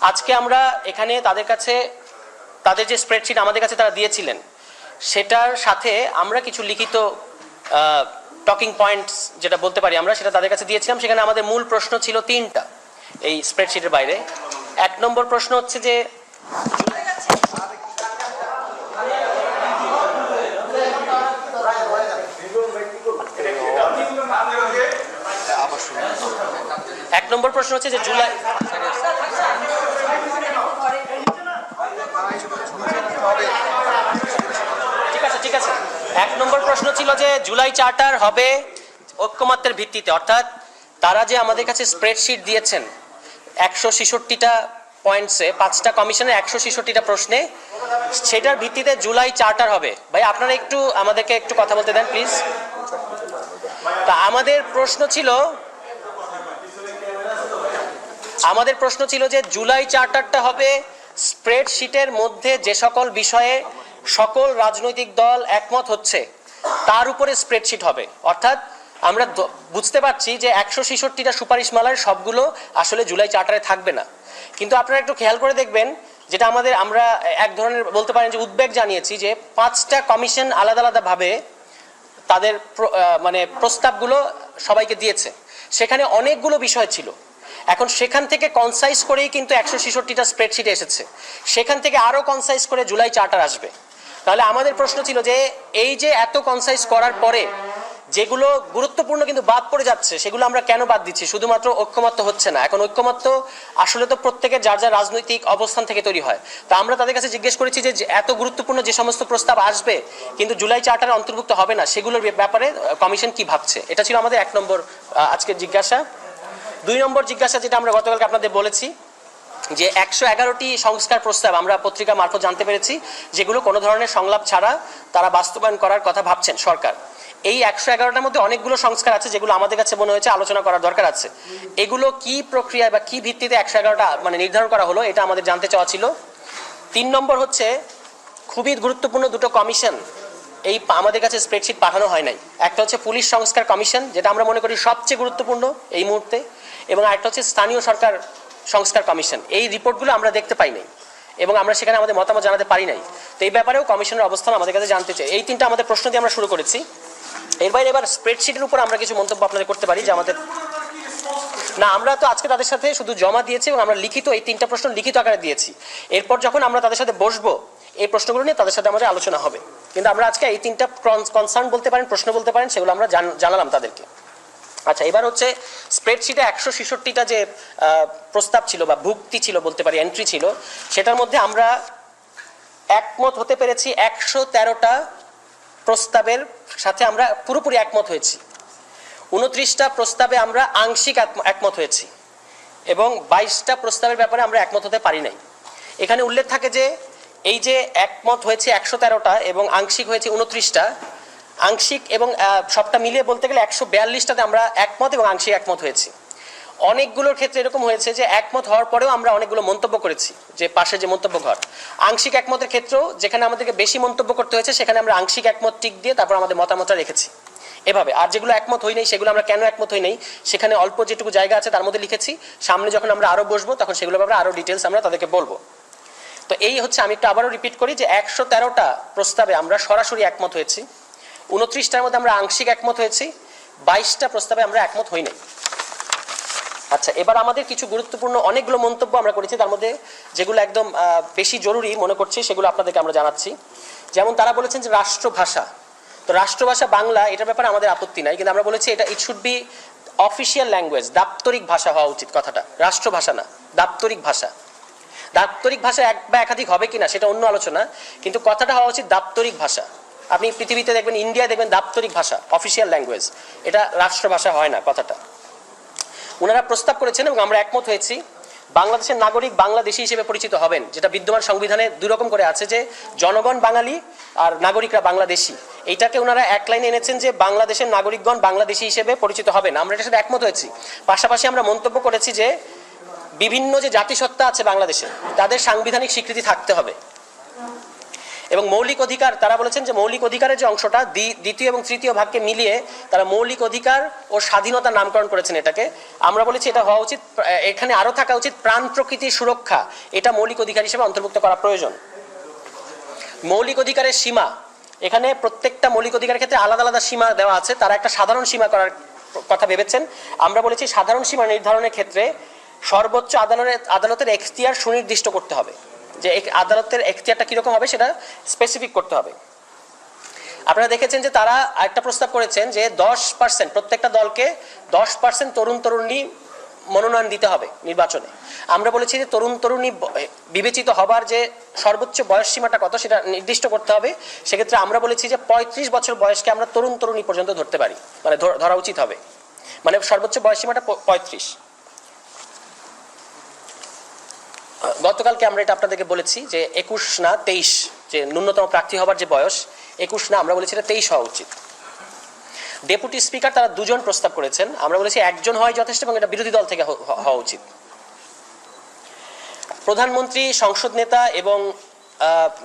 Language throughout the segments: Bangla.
আজকে আমরা এখানে তাদের কাছে, তাদের যে স্প্রেডশিট আমাদের কাছে তারা দিয়েছিলেন, সেটার সাথে আমরা কিছু লিখিত টকিং পয়েন্টস যেটা বলতে পারি আমরা, সেটা তাদের কাছে দিয়েছিলাম। সেখানে আমাদের মূল প্রশ্ন ছিল তিনটা এই স্প্রেডশিটের বাইরে। এক নম্বর প্রশ্ন হচ্ছে যে, এক নম্বর প্রশ্ন হচ্ছে যে জুলাই ঠিক আছে ঠিক আছে। এক নম্বর প্রশ্ন ছিল যে জুলাই চার্টার হবে ঐক্যমাত্রের ভিত্তিতে, অর্থাৎ তারা যে আমাদের কাছে স্প্রেডশিট দিয়েছেন একশো ছেষট্টিটা পয়েন্টসে পাঁচটা কমিশনের একশো ছেষট্টিটা প্রশ্নে, সেটার ভিত্তিতে জুলাই চার্টার হবে। ভাই, আপনারা একটু আমাদেরকে একটু কথা বলতে দেন প্লিজ তা আমাদের প্রশ্ন ছিল, আমাদের প্রশ্ন ছিল যে জুলাই চার্টারটা হবে স্প্রেডশিটের মধ্যে যে সকল বিষয়ে সকল রাজনৈতিক দল একমত হচ্ছে, তার উপরে স্প্রেডশিট হবে। অর্থাৎ আমরা বুঝতে পারছি যে একশো ছেষট্টিটা সুপারিশমালার সবগুলো আসলে জুলাই চার্টারে থাকবে না। কিন্তু আপনারা একটু খেয়াল করে দেখবেন, যেটা আমাদের, আমরা এক ধরনের বলতে পারেন যে উদ্বেগ জানিয়েছি যে পাঁচটা কমিশন আলাদা আলাদাভাবে তাদের মানে প্রস্তাবগুলো সবাইকে দিয়েছে। সেখানে অনেকগুলো বিষয় ছিল। এখন সেখান থেকে কনসাইজ করেই কিন্তু একশো ছেষট্টিটা স্প্রেডশিটে এসেছে। সেখান থেকে আরও কনসাইজ করে জুলাই চার্টার আসবে। তাহলে আমাদের প্রশ্ন ছিল যে, এই যে এত কনসাইজ করার পরে যেগুলো গুরুত্বপূর্ণ কিন্তু বাদ পড়ে যাচ্ছে, সেগুলো আমরা কেন বাদ দিচ্ছি? শুধুমাত্র ঐক্যমত্য হচ্ছে না। এখন ঐক্যমত্য আসলে তো প্রত্যেকের যার যার রাজনৈতিক অবস্থান থেকে তৈরি হয়। তা আমরা তাদের কাছে জিজ্ঞেস করেছি যে এত গুরুত্বপূর্ণ যে সমস্ত প্রস্তাব আসবে, কিন্তু জুলাই চার্টারে অন্তর্ভুক্ত হবে না, সেগুলোর ব্যাপারে কমিশন কি ভাবছে? এটা ছিল আমাদের এক নম্বর আজকের জিজ্ঞাসা। দুই নম্বর জিজ্ঞাসা যেটা আমরা গতকালকে আপনাদের বলেছি, যে একশো এগারোটি সংস্কার প্রস্তাব আমরা পত্রিকা মারফত জানতে পেরেছি, যেগুলো কোনো ধরনের সংলাপ ছাড়া তারা বাস্তবায়ন করার কথা ভাবছেন সরকার। এই একশো এগারোটার মধ্যে অনেকগুলো সংস্কার আছে যেগুলো আমাদের কাছে মনে হয়েছে আলোচনা করার দরকার আছে। এগুলো কি প্রক্রিয়ায় বা কি ভিত্তিতে একশো এগারোটা মানে নির্ধারণ করা হলো এটা আমাদের জানতে চাওয়া ছিল। তিন নম্বর হচ্ছে, খুবই গুরুত্বপূর্ণ দুটো কমিশন এই আমাদের কাছে স্প্রেডশিট পাঠানো হয় নাই। একটা হচ্ছে পুলিশ সংস্কার কমিশন, যেটা আমরা মনে করি সবচেয়ে গুরুত্বপূর্ণ এই মুহূর্তে। এবং আরেকটা হচ্ছে স্থানীয় সরকার সংস্কার কমিশন। এই রিপোর্টগুলো আমরা দেখতে পাই নাই এবং আমরা সেখানে আমাদের মতামত জানাতে পারি নাই। তো এই ব্যাপারেও কমিশনের অবস্থান আমাদের কাছে জানতে চাই। এই তিনটা আমাদের প্রশ্ন দিয়ে আমরা শুরু করেছি। এর বাইরে এবার স্প্রেডশিটের উপর আমরা কিছু মন্তব্য আপনাদের করতে পারি যে আমাদের না, আমরা তো আজকে তাদের সাথে শুধু জমা দিয়েছি এবং আমরা লিখিত এই তিনটা প্রশ্ন লিখিত আকারে দিয়েছি। এরপর যখন আমরা তাদের সাথে বসবো, এই প্রশ্নগুলো নিয়ে তাদের সাথে আমাদের আলোচনা হবে। কিন্তু আমরা আজকে এই তিনটা কনসার্ন বলতে পারেন, প্রশ্ন বলতে পারেন, সেগুলো আমরা জান- জানালাম তাদেরকে। আচ্ছা এবার হচ্ছে স্প্রেডশিটে একশো ছেষট্টিটা যে প্রস্তাব ছিল বা ভুক্তি ছিল বলতে পারি এন্ট্রি ছিল, সেটার মধ্যে আমরা একমত হতে পেরেছি একশো তেরোটা প্রস্তাবের সাথে আমরা পুরোপুরি একমত হয়েছি। উনত্রিশটা প্রস্তাবে আমরা আংশিক একম- একমত হয়েছি এবং বাইশটা প্রস্তাবের ব্যাপারে আমরা একমত হতে পারি নাই। এখানে উল্লেখ থাকে যে, এই যে একমত হয়েছে একশো তেরোটা এবং আংশিক হয়েছে উনত্রিশটা আংশিক এবং সবটা মিলিয়ে বলতে গেলে একশো বিয়াল্লিশটাতে আমরা একমত এবং আংশিক একমত হয়েছি। অনেকগুলোর ক্ষেত্রে এরকম হয়েছে যে একমত হওয়ার পরেও আমরা অনেকগুলো মন্তব্য করেছি, যে পাশে যে মন্তব্য ঘর। আংশিক একমতের ক্ষেত্রেও যেখানে আমাদেরকে বেশি মন্তব্য করতে হয়েছে, সেখানে আমরা আংশিক একমত টিক দিয়ে তারপর আমাদের মতামতটা রেখেছি। এভাবে, আর যেগুলো একমত হই নাই, সেগুলো আমরা কেন একমত হই নাই, সেখানে অল্প যেটুকু জায়গা আছে তার মধ্যে লিখেছি। সামনে যখন আমরা আরও বসবো, তখন সেগুলো ব্যাপারে আরও ডিটেলস আমরা তাদেরকে বলব। তো এই হচ্ছে আমি একটু আবারও রিপিট করি যে একশো তেরোটা প্রস্তাবে আমরা সরাসরি একমত হয়েছি। উনত্রিশটার মধ্যে আমরা আংশিক একমত হয়েছি, বাইশটা প্রস্তাবে আমরা একমত হই নাই। আচ্ছা এবার আমাদের কিছু গুরুত্বপূর্ণ অনেকগুলো মন্তব্য আমরা করেছি, তার মধ্যে যেগুলো একদম বেশি জরুরি মনে করছি, সেগুলো আপনাদেরকে আমরা জানাচ্ছি। যেমন তারা বলেছেন যে রাষ্ট্রভাষা, তো রাষ্ট্রভাষা বাংলা, এটার ব্যাপারে আমাদের আপত্তি নাই, কিন্তু আমরা বলেছি এটা it should be official language দাপ্তরিক ভাষা হওয়া উচিত কথাটা, রাষ্ট্রভাষা না, দাপ্তরিক ভাষা। দাপ্তরিক ভাষা এক বা একাধিক হবে কিনা, সেটা অন্য আলোচনা, কিন্তু কথাটা হওয়া উচিত দাপ্তরিক ভাষা। আপনি পৃথিবীতে দেখবেন ইন্ডিয়া দেখবেন দাপ্তরিক ভাষা অফিসিয়াল ল্যাঙ্গুয়েজ এটা রাষ্ট্রভাষা হয় না কথাটা। ওনারা প্রস্তাব করেছেন এবং আমরা একমত হয়েছি, বাংলাদেশের নাগরিক বাংলাদেশি হিসেবে পরিচিত হবেন, যেটা বিদ্যমান সংবিধানে দুই রকম করে আছে যে, জনগণ বাঙালি আর নাগরিকরা বাংলাদেশি। এইটাকে ওনারা এক লাইনে এনেছেন যে, বাংলাদেশের নাগরিকগণ বাংলাদেশি হিসেবে পরিচিত হবেন। আমরা এটার সাথে একমত হয়েছি। পাশাপাশি আমরা মন্তব্য করেছি যে, বিভিন্ন যে জাতিসত্তা আছে বাংলাদেশে, তাদের সাংবিধানিক স্বীকৃতি থাকতে হবে। এবং মৌলিক অধিকার, তারা বলেছেন যে মৌলিক অধিকারের যে অংশটা, দ্বি- দ্বিতীয় এবং তৃতীয় ভাগকে মিলিয়ে তারা মৌলিক অধিকার ও স্বাধীনতা নামকরণ করেছেন এটাকে। আমরা বলেছি এটা হওয়া উচিত, এখানে আরও থাকা উচিত প্রাণ প্রকৃতির সুরক্ষা। এটা মৌলিক অধিকার হিসেবে অন্তর্ভুক্ত করা প্রয়োজন। মৌলিক অধিকারের সীমা, এখানে প্রত্যেকটা মৌলিক অধিকারের ক্ষেত্রে আলাদা আলাদা সীমা দেওয়া আছে, তারা একটা সাধারণ সীমা করার কথা ভেবেছেন। আমরা বলেছি সাধারণ সীমা নির্ধারণের ক্ষেত্রে সর্বোচ্চ আদালতের আদালতের এখতিয়ার সুনির্দিষ্ট করতে হবে। যে আদালতের এখতিয়ারটা কীরকম হবে সেটা স্পেসিফিক করতে হবে। আপনারা দেখেছেন যে তারা একটা প্রস্তাব করেছেন যে দশ পার্সেন্ট প্রত্যেকটা দলকে দশ পার্সেন্ট তরুণ তরুণী মনোনয়ন দিতে হবে নির্বাচনে। আমরা বলেছি যে তরুণ তরুণী বিবেচিত হবার যে সর্বোচ্চ বয়স সীমাটা কত সেটা নির্দিষ্ট করতে হবে। সেক্ষেত্রে আমরা বলেছি যে পঁয়ত্রিশ বছর বয়সকে আমরা তরুণ তরুণী পর্যন্ত ধরতে পারি। মানে ধর- উচিত হবে। মানে সর্বোচ্চ বয়স সীমাটা পঁয়ত্রিশ। গতকালকে আমরা এটা আপনাদেরকে বলেছি যে একুশ না তেইশ, যে ন্যূনতম প্রার্থী হবার যে বয়স, একুশ না, আমরা বলেছি এটা তেইশ হওয়া উচিত। ডেপুটি স্পিকার তারা দুজন প্রস্তাব করেছেন, আমরা বলেছি একজন হয় যথেষ্ট এবং এটা বিরোধী দল থেকে হওয়া উচিত। প্রধানমন্ত্রী, সংসদ নেতা এবং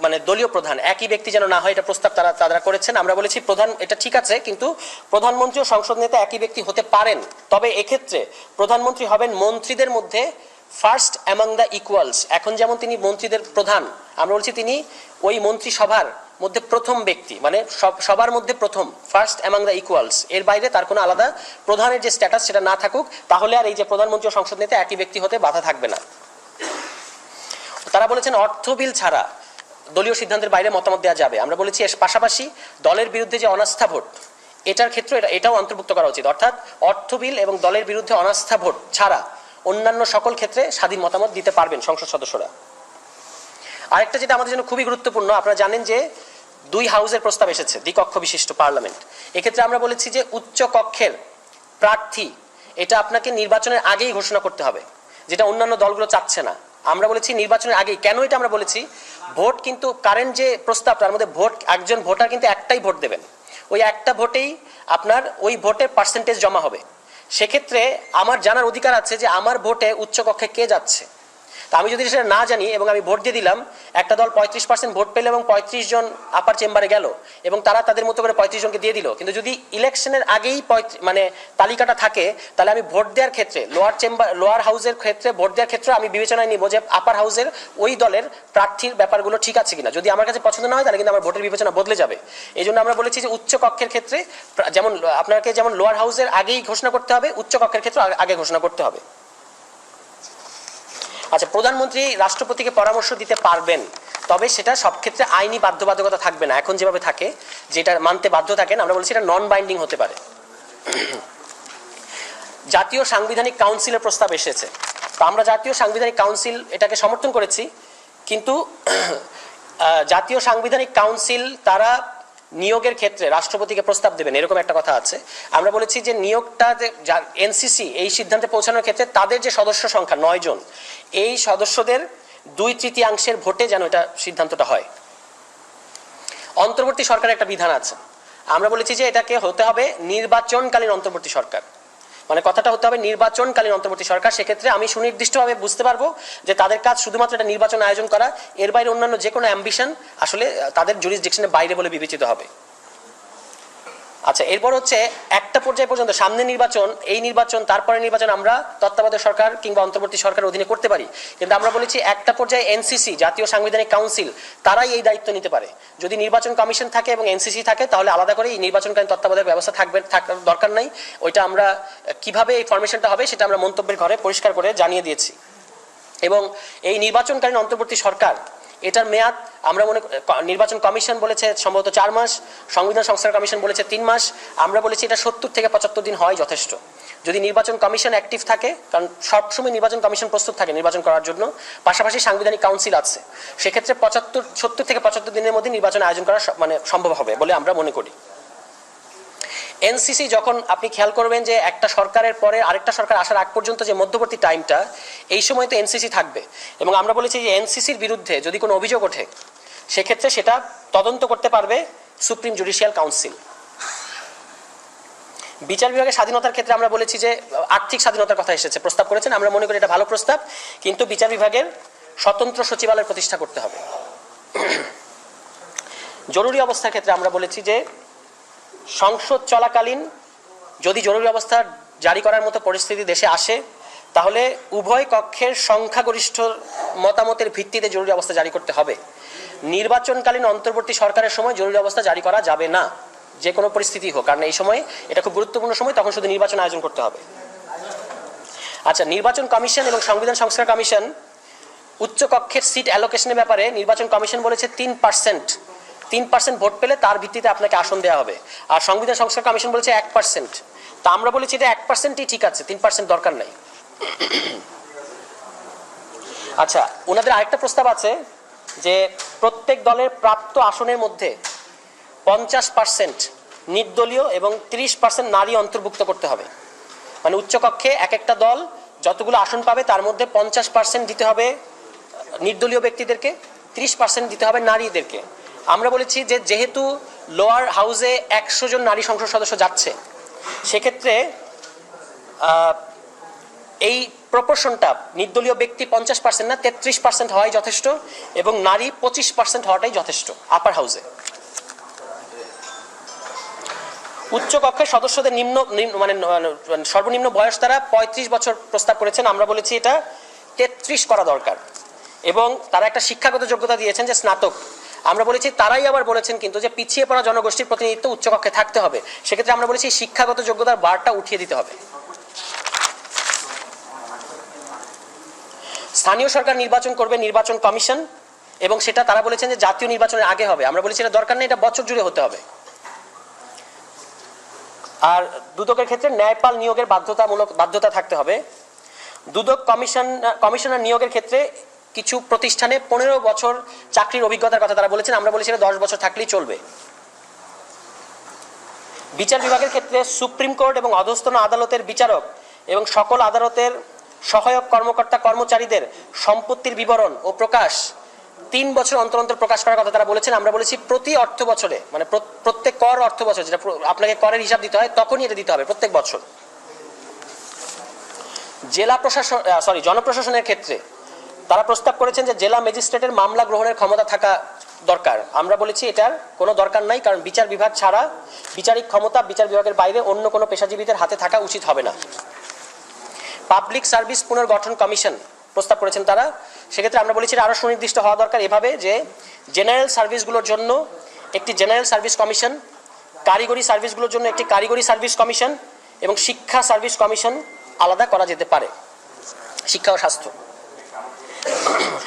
মানে দলীয় প্রধান, একই ব্যক্তি যেন না হয় এটা প্রস্তাব তারা তারা করেছেন। আমরা বলেছি প্রধান, এটা ঠিক আছে, কিন্তু প্রধানমন্ত্রী ও সংসদ নেতা একই ব্যক্তি হতে পারেন। তবে এক্ষেত্রে প্রধানমন্ত্রী হবেন মন্ত্রীদের মধ্যে ফার্স্ট অ্যামাং দ্য ইকুয়ালস এখন যেমন তিনি মন্ত্রীদের প্রধান, আমরা বলছি তিনি ওই মন্ত্রিসভার মধ্যে প্রথম ব্যক্তি মানে সবার মধ্যে প্রথম ফার্স্ট অ্যামাং দ্য ইকুয়ালস এর বাইরে তার কোনো আলাদা প্রধানের যে স্ট্যাটাস সেটা না থাকুক, তাহলে আর এই যে প্রধানমন্ত্রী ও সংসদ নেতা একই ব্যক্তি হতে বাধা থাকবে না। তারা বলেছেন অর্থ বিল ছাড়া দলীয় সিদ্ধান্তের বাইরে মতামত দেওয়া যাবে। আমরা বলেছি এর পাশাপাশি দলের বিরুদ্ধে যে অনাস্থা ভোট, এটার ক্ষেত্রে এটা, এটাও অন্তর্ভুক্ত করা উচিত। অর্থাৎ অর্থ বিল এবং দলের বিরুদ্ধে অনাস্থা ভোট ছাড়া অন্যান্য সকল ক্ষেত্রে স্বাধীন মতামত দিতে পারবেন সংসদ সদস্যরা। আরেকটা যেটা আমাদের জন্য খুবই গুরুত্বপূর্ণ, আপনারা জানেন যে দুই হাউসের প্রস্তাব এসেছে, দ্বিকক্ষ বিশিষ্ট পার্লামেন্ট। এক্ষেত্রে আমরা বলেছি যে উচ্চ কক্ষের প্রার্থী, এটা আপনাকে নির্বাচনের আগেই ঘোষণা করতে হবে, যেটা অন্যান্য দলগুলো চাচ্ছে না। আমরা বলেছি নির্বাচনের আগেই, কেন এটা আমরা বলেছি? ভোট কিন্তু কারেন্ট যে প্রস্তাব, তার মধ্যে ভোট, একজন ভোটার কিন্তু একটাই ভোট দেবেন। ওই একটা ভোটেই আপনার ওই ভোটের পার্সেন্টেজ জমা হবে। সেক্ষেত্রে আমার জানার অধিকার আছে যে আমার ভোটে উচ্চকক্ষে কে যাচ্ছে। তা আমি যদি সেটা না জানি এবং আমি ভোট দিয়ে দিলাম, একটা দল পঁয়ত্রিশ পার্সেন্ট ভোট পেল এবং পঁয়ত্রিশ জন আপার চেম্বারে গেল এবং তারা তাদের মতো করে পঁয়ত্রিশ জনকে দিয়ে দিল। কিন্তু যদি ইলেকশনের আগেই মানে তালিকাটা থাকে, তাহলে আমি ভোট দেওয়ার ক্ষেত্রে লোয়ার চেম্বার লোয়ার হাউসের ক্ষেত্রে, ভোট দেওয়ার ক্ষেত্রে আমি বিবেচনায় নিব যে আপার হাউসের ওই দলের প্রার্থীর ব্যাপারগুলো ঠিক আছে কিনা। যদি আমার কাছে পছন্দ না হয়, তাহলে কিন্তু আমার ভোটের বিবেচনা বদলে যাবে। এই জন্য আমরা বলেছি যে উচ্চ কক্ষের ক্ষেত্রে, যেমন, আপনাকে যেমন লোয়ার হাউসের আগেই ঘোষণা করতে হবে, উচ্চ কক্ষের ক্ষেত্রে আগে ঘোষণা করতে হবে। আচ্ছা প্রধানমন্ত্রী রাষ্ট্রপতিকে পরামর্শ দিতে পারবেন, তবে সেটা সব ক্ষেত্রে আইনি বাধ্যবাধকতা থাকবে না। এখন যেভাবে থাকে, যেটা মানতে বাধ্য থাকেন, আমরা বলছি এটা নন বাইন্ডিং হতে পারে। জাতীয় সাংবিধানিক কাউন্সিলের প্রস্তাব এসেছে। তো আমরা জাতীয় সাংবিধানিক কাউন্সিল এটাকে সমর্থন করেছি, কিন্তু জাতীয় সাংবিধানিক কাউন্সিল তারা নিয়োগের ক্ষেত্রে রাষ্ট্রপতিকে প্রস্তাব দেবেন, এরকম একটা কথা আছে। আমরা বলেছি যে নিয়োগটা যে এনসিসি এই সিদ্ধান্তে পৌঁছানোর ক্ষেত্রে তাদের যে সদস্য সংখ্যা, নয় জন, এই সদস্যদের দুই তৃতীয়াংশের ভোটে যেন এটা সিদ্ধান্তটা হয়। অন্তর্বর্তী সরকারের একটা বিধান আছে। আমরা বলেছি যে এটাকে হতে হবে নির্বাচনকালীন অন্তর্বর্তী সরকার। মানে কথাটা হতে হবে নির্বাচনকালীন অন্তর্বর্তী সরকার। সেক্ষেত্রে আমি সুনির্দিষ্টভাবে বুঝতে পারব যে তাদের কাজ শুধুমাত্র একটা নির্বাচন আয়োজন করা, এর বাইরে অন্যান্য যে কোনো অ্যাম্বিশন আসলে তাদের জুরিসডিকশনের বাইরে বলে বিবেচিত হবে। আচ্ছা এরপর হচ্ছে একটা পর্যায় পর্যন্ত, সামনে নির্বাচন, এই নির্বাচন তারপরে নির্বাচন আমরা তত্ত্বাবধায়ক সরকার কিংবা অন্তর্বর্তী সরকার অধীনে করতে পারি। কিন্তু আমরা বলেছি একটা পর্যায়ে এনসিসি, জাতীয় সাংবিধানিক কাউন্সিল, তারাই এই দায়িত্ব নিতে পারে। যদি নির্বাচন কমিশন থাকে এবং এনসিসি থাকে, তাহলে আলাদা করে এই নির্বাচনকালীন তত্ত্বাবধায়ক ব্যবস্থা থাকবে থাকার দরকার নাই। ওইটা আমরা, কীভাবে এই ফরমেশনটা হবে, সেটা আমরা মন্তব্যের ঘরে পরিষ্কার করে জানিয়ে দিয়েছি। এবং এই নির্বাচনকালীন অন্তর্বর্তী সরকার এটার মেয়াদ, আমরা মনে নির্বাচন কমিশন বলেছে সম্ভবত চার মাস, সংবিধান সংস্কার কমিশন বলেছে তিন মাস, আমরা বলেছি এটা সত্তর থেকে পঁচাত্তর দিন হয় যথেষ্ট। যদি নির্বাচন কমিশন অ্যাক্টিভ থাকে, কারণ সবসময় নির্বাচন কমিশন প্রস্তুত থাকে নির্বাচন করার জন্য, পাশাপাশি সাংবিধানিক কাউন্সিল আছে, সেক্ষেত্রে পঁচাত্তর, সত্তর থেকে পঁচাত্তর দিনের মধ্যে নির্বাচন আয়োজন করা মানে সম্ভব হবে বলে আমরা মনে করি। এনসিসি যখন আপনি খেয়াল করবেন যে একটা সরকারের পরে আরেকটা সরকার আসার আগ পর্যন্ত যে মধ্যবর্তী টাইমটা, এই সময় তো এনসিসি থাকবে। এবং আমরা বলেছি যে এনসিসির বিরুদ্ধে যদি কোনো অভিযোগ ওঠে, সেক্ষেত্রে সেটা তদন্ত করতে পারবে সুপ্রিম জুডিশিয়াল কাউন্সিল। বিচার বিভাগের স্বাধীনতার ক্ষেত্রে আমরা বলেছি যে, আর্থিক স্বাধীনতার কথা এসেছে, প্রস্তাব করেছেন, আমরা মনে করি এটা ভালো প্রস্তাব, কিন্তু বিচার বিভাগের স্বতন্ত্র সচিবালয় প্রতিষ্ঠা করতে হবে। জরুরি অবস্থার ক্ষেত্রে আমরা বলেছি যে সংসদ চলাকালীন যদি জরুরি অবস্থা জারি করার মতো পরিস্থিতি দেশে আসে, তাহলে উভয় কক্ষের সংখ্যাগরিষ্ঠ মতামতের ভিত্তিতে জরুরি অবস্থা জারি করতে হবে। নির্বাচনকালীন অন্তর্বর্তী সরকারের সময় জরুরি অবস্থা জারি করা যাবে না, যে কোনো পরিস্থিতি হোক। কারণ এই সময় এটা খুব গুরুত্বপূর্ণ সময়, তখন শুধু নির্বাচন আয়োজন করতে হবে। আচ্ছা নির্বাচন কমিশন এবং সংবিধান সংস্কার কমিশন উচ্চ কক্ষের সিট অ্যালোকেশনের ব্যাপারে নির্বাচন কমিশন বলেছে তিন পার্সেন্ট তিন পার্সেন্ট ভোট পেলে তার ভিত্তিতে আপনাকে আসন দেওয়া হবে। আর সংবিধান সংস্কার কমিশন বলেছে এক পার্সেন্ট তা আমরা বলেছি এটা এক পার্সেন্টই ঠিক আছে, তিন পার্সেন্ট দরকার নেই। আচ্ছা ওনাদের আরেকটা প্রস্তাব আছে যে প্রত্যেক দলের প্রাপ্ত আসনের মধ্যে পঞ্চাশ পার্সেন্ট নির্দলীয় এবং ত্রিশ পার্সেন্ট নারী অন্তর্ভুক্ত করতে হবে। মানে উচ্চকক্ষে এক একটা দল যতগুলো আসন পাবে, তার মধ্যে পঞ্চাশ পার্সেন্ট দিতে হবে নির্দলীয় ব্যক্তিদেরকে, তিরিশ পার্সেন্ট দিতে হবে নারীদেরকে। আমরা বলেছি যে যেহেতু লোয়ার হাউসে একশো জন নারী সংসদ সদস্য যাচ্ছে, সেক্ষেত্রে এই প্রপোর্শনটা নির্দলীয় ব্যক্তি পঞ্চাশ পার্সেন্ট না, তেত্রিশ পার্সেন্ট হওয়াই যথেষ্ট এবং নারী পঁচিশ পার্সেন্ট হওয়াটাই যথেষ্ট আপার হাউসে উচ্চ কক্ষের সদস্যদের নিম্ন মানে মানে সর্বনিম্ন বয়স তারা পঁয়ত্রিশ বছর প্রস্তাব করেছেন, আমরা বলেছি এটা তেত্রিশ করা দরকার। এবং তারা একটা শিক্ষাগত যোগ্যতা দিয়েছেন যে স্নাতক। আমরা বলেছি, তারাই আবার বলেছেন কিন্তু যে পিছিয়ে পড়া জনগোষ্ঠীর প্রতিনিধিত্ব উচ্চকক্ষে থাকতে হবে। সেক্ষেত্রে আমরা বলেছি, শিক্ষাগত যোগ্যতার বারটা উঠিয়ে দিতে হবে। স্থানীয় সরকার নির্বাচন করবে নির্বাচন কমিশন, এবং সেটা তারা বলেছেন যে জাতীয় নির্বাচনের আগে হবে। আমরা বলেছি, এটা দরকার নেই, এটা বছর জুড়ে হতে হবে। আর দুদকের ক্ষেত্রে ন্যায়পাল নিয়োগের বাধ্যতামূলক বাধ্যতা থাকতে হবে। দুদক কমিশন, কমিশনার নিয়োগের ক্ষেত্রে কিছু প্রতিষ্ঠানে পনেরো বছর চাকরির অভিজ্ঞতার কথা তারা বলেছেন। আমরা বলেছি দশ বছর থাকলেই চলবে। বিচার বিভাগের ক্ষেত্রে সুপ্রিম কোর্ট এবং অধস্তন আদালতের বিচারক এবং সকল আদালতের সহায়ক কর্মকর্তা কর্মচারীদের সম্পত্তির বিবরণ ও প্রকাশ তিন বছর অন্তর অন্তর প্রকাশ করার কথা তারা বলেছেন। আমরা বলেছি প্রতি অর্থ বছরে মানে প্র- প্রত্যেক কর অর্থ বছর যেটা আপনাকে করের হিসাব দিতে হয়, তখনই এটা দিতে হবে, প্রত্যেক বছর। জেলা প্রশাসন সরি জনপ্রশাসনের ক্ষেত্রে তারা প্রস্তাব করেছেন যে জেলা ম্যাজিস্ট্রেটের মামলা গ্রহণের ক্ষমতা থাকা দরকার। আমরা বলেছি এটার কোনো দরকার নাই, কারণ বিচার বিভাগ ছাড়া বিচারিক ক্ষমতা বিচার বিভাগের বাইরে অন্য কোনো পেশাজীবীদের হাতে থাকা উচিত হবে না। পাবলিক সার্ভিস পুনর্গঠন কমিশন প্রস্তাব করেছেন তারা। সেক্ষেত্রে আমরা বলেছি আরও সুনির্দিষ্ট হওয়া দরকার এভাবে যে জেনারেল সার্ভিসগুলোর জন্য একটি জেনারেল সার্ভিস কমিশন, কারিগরি সার্ভিসগুলোর জন্য একটি কারিগরি সার্ভিস কমিশন এবং শিক্ষা সার্ভিস কমিশন আলাদা করা যেতে পারে। শিক্ষা ও স্বাস্থ্য।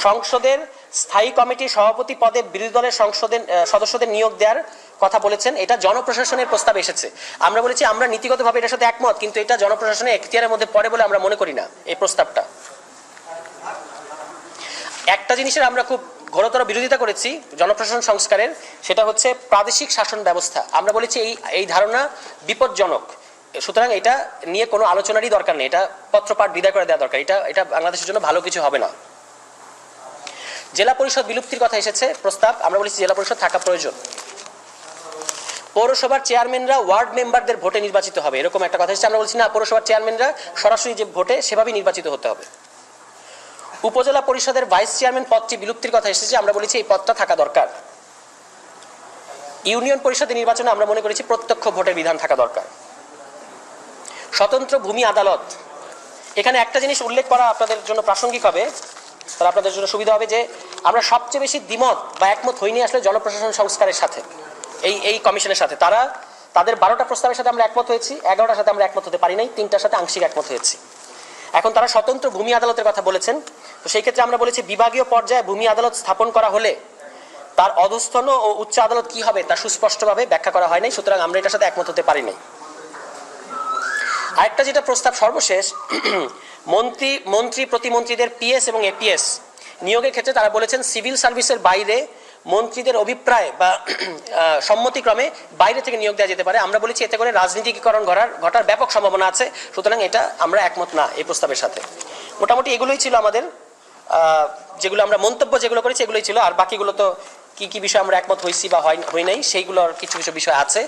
সংসদের স্থায়ী কমিটির সভাপতি পদে বিরোধী দলের সংসদের সদস্যদের নিয়োগ দেওয়ার কথা বলেছেন। এটা জনপ্রশাসনের প্রস্তাব এসেছে। আমরা বলেছি, আমরা নীতিগতভাবে এটার সাথে একমত, কিন্তু এটা জনপ্রশাসনের এখতিয়ারের মধ্যে পড়ে বলে আমরা মনে করি না এই প্রস্তাবটা। একটা জিনিসের আমরা খুব ঘোরতর বিরোধিতা করেছি জনপ্রশাসন সংস্কারের, সেটা হচ্ছে প্রাদেশিক শাসন ব্যবস্থা। আমরা বলেছি, এই এই ধারণা বিপজ্জনক। সুতরাং এটা নিয়ে কোনো আলোচনারই দরকার নেই। এটা পত্রপাঠ বিদায় করে দেওয়া দরকার। এটা এটা বাংলাদেশের জন্য ভালো কিছু হবে না। জেলা পরিষদ বিলুপ্তির কথা এসেছে, প্রস্তাব, আমরা বলেছি জেলা পরিষদ থাকা প্রয়োজন। পৌরসভার চেয়ারম্যানরা ওয়ার্ড মেম্বারদের ভোটে নির্বাচিত হবে, এরকম একটা কথা এসেছে। আমরা বলছি, না, পৌরসভার চেয়ারম্যানরা সরাসরি যে ভোটে সেভাবেই নির্বাচিত হতে হবে। উপজেলা পরিষদের ভাইস চেয়ারম্যান পদটি বিলুপ্তির কথা এসেছে, আমরা বলেছি এই পদটা থাকা দরকার। ইউনিয়ন পরিষদের নির্বাচনে আমরা মনে করেছি প্রত্যক্ষ ভোটের বিধান থাকা দরকার। স্বতন্ত্র ভূমি আদালত। এখানে একটা জিনিস উল্লেখ করা আপনাদের জন্য প্রাসঙ্গিক হবে তাহলে আপনাদের জন্য সুবিধা হবে যে আমরা সবচেয়ে বেশি দ্বিমত বা একমত হইনি আসলে জনপ্রশাসন সংস্কারের সাথে, এই এই কমিশনের সাথে। তারা তাদের বারোটা প্রস্তাবের সাথে আমরা একমত হয়েছি, এগারোটার সাথে আমরা একমত হতে পারি নাই, তিনটার সাথে আংশিক একমত হয়েছি। এখন তারা স্বতন্ত্র ভূমি আদালতের কথা বলেছেন, তো সেই ক্ষেত্রে আমরা বলেছি বিভাগীয় পর্যায়ে ভূমি আদালত স্থাপন করা হলে তার অধস্থন ও উচ্চ আদালত কি হবে তা সুস্পষ্টভাবে ব্যাখ্যা করা হয় নাই, সুতরাং আমরা এটার সাথে একমত হতে পারি নাই। আরেকটা যেটা প্রস্তাব সর্বশেষ মন্ত্রী মন্ত্রী প্রতিমন্ত্রীদের পিএস এবং এপিএস নিয়োগের ক্ষেত্রে তারা বলেছেন সিভিল সার্ভিসের বাইরে মন্ত্রীদের অভিপ্রায় বা সম্মতিক্রমে বাইরে থেকে নিয়োগ দেওয়া যেতে পারে। আমরা বলেছি এতে করে রাজনীতিকরণ ঘটার ঘটার ব্যাপক সম্ভাবনা আছে। সুতরাং এটা আমরা একমত না এই প্রস্তাবের সাথে। মোটামুটি এগুলোই ছিল আমাদের যেগুলো আমরা মন্তব্য যেগুলো করেছি এগুলোই ছিল। আর বাকিগুলো তো কি কি বিষয়ে আমরা একমত হয়েছি বা হয় নাই, সেইগুলোর কিছু কিছু বিষয় আছে।